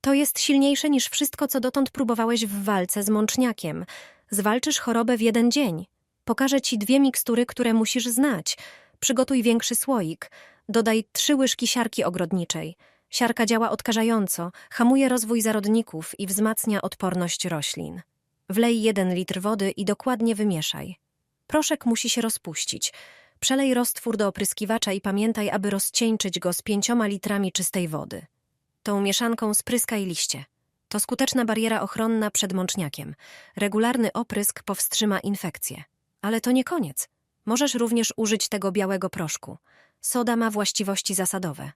To jest silniejsze niż wszystko, co dotąd próbowałeś w walce z mączniakiem. Zwalczysz chorobę w jeden dzień. Pokażę ci dwie mikstury, które musisz znać. Przygotuj większy słoik. Dodaj trzy łyżki siarki ogrodniczej. Siarka działa odkażająco, hamuje rozwój zarodników i wzmacnia odporność roślin. Wlej jeden litr wody i dokładnie wymieszaj. Proszek musi się rozpuścić. Przelej roztwór do opryskiwacza i pamiętaj, aby rozcieńczyć go z pięcioma litrami czystej wody. Tą mieszanką spryskaj liście. To skuteczna bariera ochronna przed mączniakiem. Regularny oprysk powstrzyma infekcję. Ale to nie koniec. Możesz również użyć tego białego proszku. Soda ma właściwości zasadowe.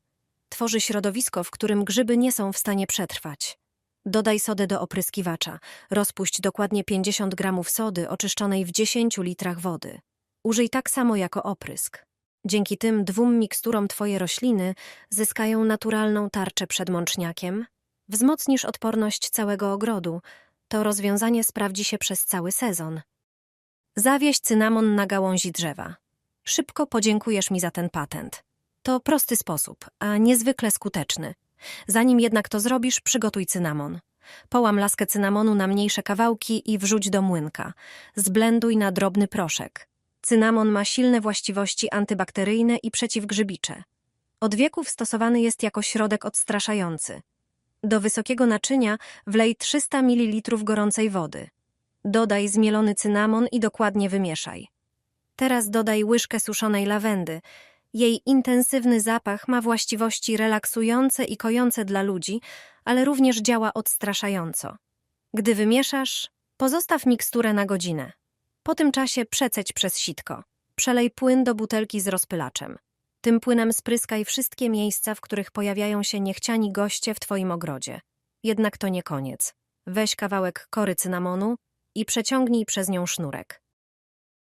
Tworzy środowisko, w którym grzyby nie są w stanie przetrwać. Dodaj sodę do opryskiwacza. Rozpuść dokładnie 50 gramów sody oczyszczonej w 10 litrach wody. Użyj tak samo jako oprysk. Dzięki tym dwóm miksturom Twoje rośliny zyskają naturalną tarczę przed mączniakiem, wzmocnisz odporność całego ogrodu. To rozwiązanie sprawdzi się przez cały sezon. Zawieź cynamon na gałązi drzewa. Szybko podziękujesz mi za ten patent. To prosty sposób, a niezwykle skuteczny. Zanim jednak to zrobisz, przygotuj cynamon. Połam laskę cynamonu na mniejsze kawałki i wrzuć do młynka. Zblenduj na drobny proszek. Cynamon ma silne właściwości antybakteryjne i przeciwgrzybicze. Od wieków stosowany jest jako środek odstraszający. Do wysokiego naczynia wlej 300 ml gorącej wody. Dodaj zmielony cynamon i dokładnie wymieszaj. Teraz dodaj łyżkę suszonej lawendy. Jej intensywny zapach ma właściwości relaksujące i kojące dla ludzi, ale również działa odstraszająco. Gdy wymieszasz, pozostaw miksturę na godzinę. Po tym czasie przeceć przez sitko. Przelej płyn do butelki z rozpylaczem. Tym płynem spryskaj wszystkie miejsca, w których pojawiają się niechciani goście w Twoim ogrodzie. Jednak to nie koniec. Weź kawałek kory cynamonu i przeciągnij przez nią sznurek.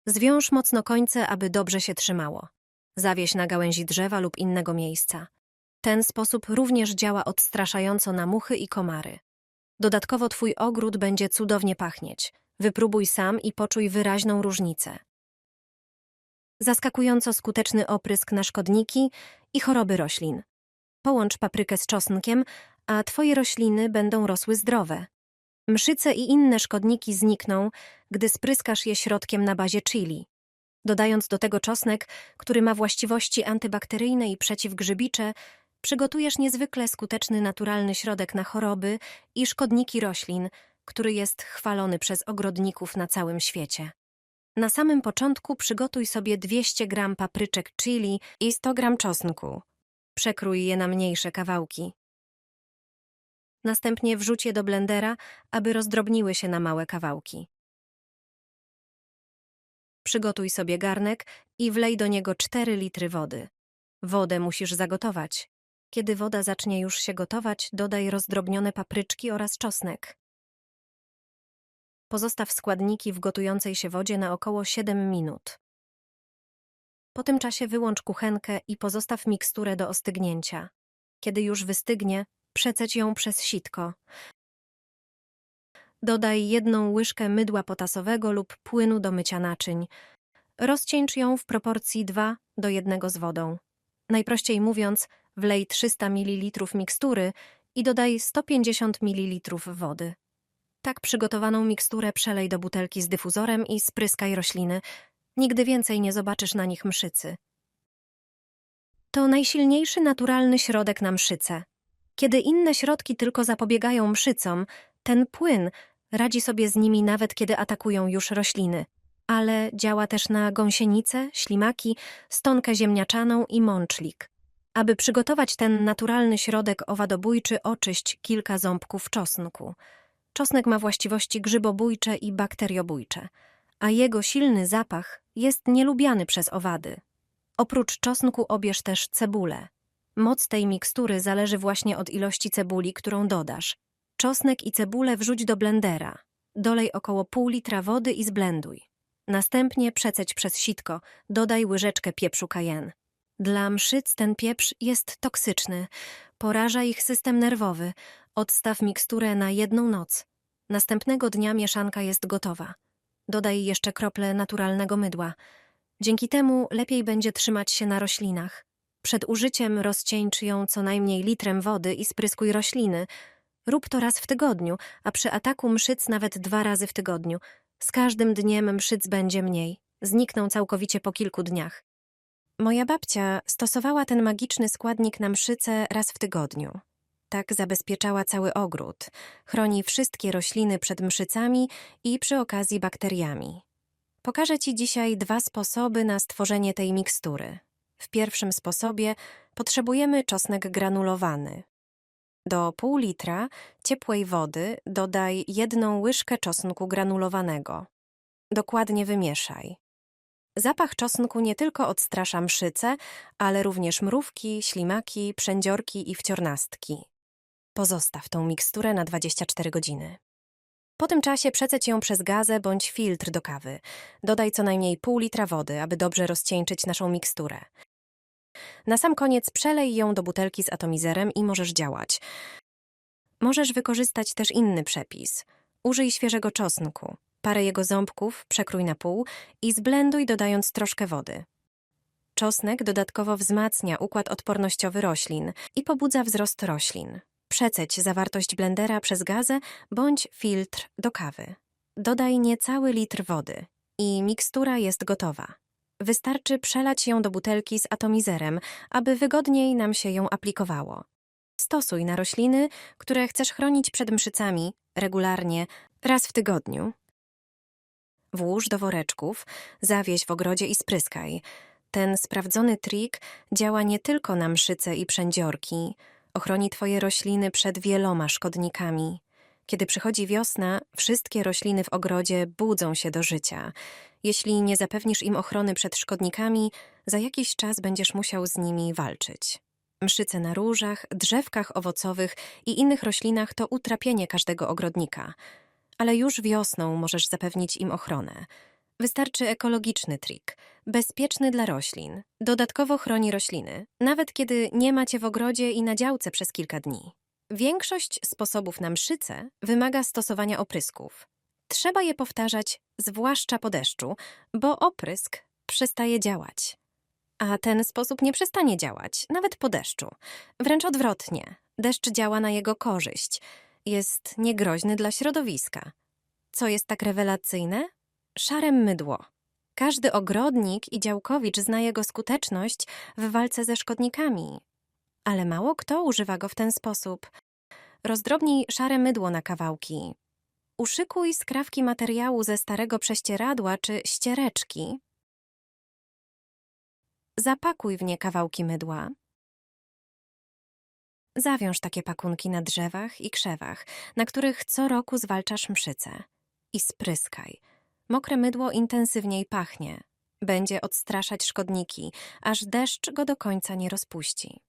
Zwiąż mocno końce, aby dobrze się trzymało. Zawieś na gałęzi drzewa lub innego miejsca. Ten sposób również działa odstraszająco na muchy i komary. Dodatkowo Twój ogród będzie cudownie pachnieć. Wypróbuj sam i poczuj wyraźną różnicę. Zaskakująco skuteczny oprysk na szkodniki i choroby roślin. Połącz paprykę z czosnkiem, a Twoje rośliny będą rosły zdrowe. Mszyce i inne szkodniki znikną, gdy spryskasz je środkiem na bazie chili. Dodając do tego czosnek, który ma właściwości antybakteryjne i przeciwgrzybicze, przygotujesz niezwykle skuteczny naturalny środek na choroby i szkodniki roślin, który jest chwalony przez ogrodników na całym świecie. Na samym początku przygotuj sobie 200 gram papryczek chili i 100 gram czosnku. Przekrój je na mniejsze kawałki. Następnie wrzuć je do blendera, aby rozdrobniły się na małe kawałki. Przygotuj sobie garnek i wlej do niego 4 litry wody. Wodę musisz zagotować. Kiedy woda zacznie już się gotować, dodaj rozdrobnione papryczki oraz czosnek. Pozostaw składniki w gotującej się wodzie na około 7 minut. Po tym czasie wyłącz kuchenkę i pozostaw miksturę do ostygnięcia. Kiedy już wystygnie, przeceć ją przez sitko. Dodaj jedną łyżkę mydła potasowego lub płynu do mycia naczyń. Rozcieńcz ją w proporcji 2 do 1 z wodą. Najprościej mówiąc, wlej 300 ml mikstury i dodaj 150 ml wody. Tak przygotowaną miksturę przelej do butelki z dyfuzorem i spryskaj rośliny. Nigdy więcej nie zobaczysz na nich mszycy. To najsilniejszy naturalny środek na mszyce. Kiedy inne środki tylko zapobiegają mszycom, ten płyn radzi sobie z nimi nawet kiedy atakują już rośliny. Ale działa też na gąsienice, ślimaki, stonkę ziemniaczaną i mączlik. Aby przygotować ten naturalny środek owadobójczy, oczyść kilka ząbków czosnku. Czosnek ma właściwości grzybobójcze i bakteriobójcze, a jego silny zapach jest nielubiany przez owady. Oprócz czosnku obierz też cebulę. Moc tej mikstury zależy właśnie od ilości cebuli, którą dodasz. Czosnek i cebulę wrzuć do blendera. Dolej około pół litra wody i zblenduj. Następnie przeceć przez sitko, dodaj łyżeczkę pieprzu cayenne. Dla mszyc ten pieprz jest toksyczny, poraża ich system nerwowy. Odstaw miksturę na jedną noc. Następnego dnia mieszanka jest gotowa. Dodaj jeszcze krople naturalnego mydła. Dzięki temu lepiej będzie trzymać się na roślinach. Przed użyciem rozcieńcz ją co najmniej litrem wody i spryskuj rośliny. Rób to raz w tygodniu, a przy ataku mszyc nawet dwa razy w tygodniu. Z każdym dniem mszyc będzie mniej. Znikną całkowicie po kilku dniach. Moja babcia stosowała ten magiczny składnik na mszyce raz w tygodniu. Tak zabezpieczała cały ogród. Chroni wszystkie rośliny przed mszycami i przy okazji bakteriami. Pokażę Ci dzisiaj dwa sposoby na stworzenie tej mikstury. W pierwszym sposobie potrzebujemy czosnek granulowany. Do pół litra ciepłej wody dodaj jedną łyżkę czosnku granulowanego. Dokładnie wymieszaj. Zapach czosnku nie tylko odstrasza mszyce, ale również mrówki, ślimaki, przędziorki i wciornastki. Pozostaw tą miksturę na 24 godziny. Po tym czasie przeceć ją przez gazę bądź filtr do kawy. Dodaj co najmniej pół litra wody, aby dobrze rozcieńczyć naszą miksturę. Na sam koniec przelej ją do butelki z atomizerem i możesz działać. Możesz wykorzystać też inny przepis. Użyj świeżego czosnku. Parę jego ząbków przekrój na pół i zblenduj dodając troszkę wody. Czosnek dodatkowo wzmacnia układ odpornościowy roślin i pobudza wzrost roślin. Przeceć zawartość blendera przez gazę bądź filtr do kawy. Dodaj niecały litr wody i mikstura jest gotowa. Wystarczy przelać ją do butelki z atomizerem, aby wygodniej nam się ją aplikowało. Stosuj na rośliny, które chcesz chronić przed mszycami regularnie raz w tygodniu. Włóż do woreczków, zawieź w ogrodzie i spryskaj. Ten sprawdzony trik działa nie tylko na mszyce i przędziorki, ochroni Twoje rośliny przed wieloma szkodnikami. Kiedy przychodzi wiosna, wszystkie rośliny w ogrodzie budzą się do życia. Jeśli nie zapewnisz im ochrony przed szkodnikami, za jakiś czas będziesz musiał z nimi walczyć. Mszyce na różach, drzewkach owocowych i innych roślinach to utrapienie każdego ogrodnika. Ale już wiosną możesz zapewnić im ochronę. Wystarczy ekologiczny trik, bezpieczny dla roślin. Dodatkowo chroni rośliny, nawet kiedy nie macie w ogrodzie i na działce przez kilka dni. Większość sposobów na mszyce wymaga stosowania oprysków. Trzeba je powtarzać, zwłaszcza po deszczu, bo oprysk przestaje działać. A ten sposób nie przestanie działać, nawet po deszczu. Wręcz odwrotnie, deszcz działa na jego korzyść. Jest niegroźny dla środowiska. Co jest tak rewelacyjne? Szare mydło. Każdy ogrodnik i działkowicz zna jego skuteczność w walce ze szkodnikami. Ale mało kto używa go w ten sposób. Rozdrobnij szare mydło na kawałki. Uszykuj skrawki materiału ze starego prześcieradła czy ściereczki. Zapakuj w nie kawałki mydła. Zawiąż takie pakunki na drzewach i krzewach, na których co roku zwalczasz mszyce. I spryskaj. Mokre mydło intensywniej pachnie. Będzie odstraszać szkodniki, aż deszcz go do końca nie rozpuści.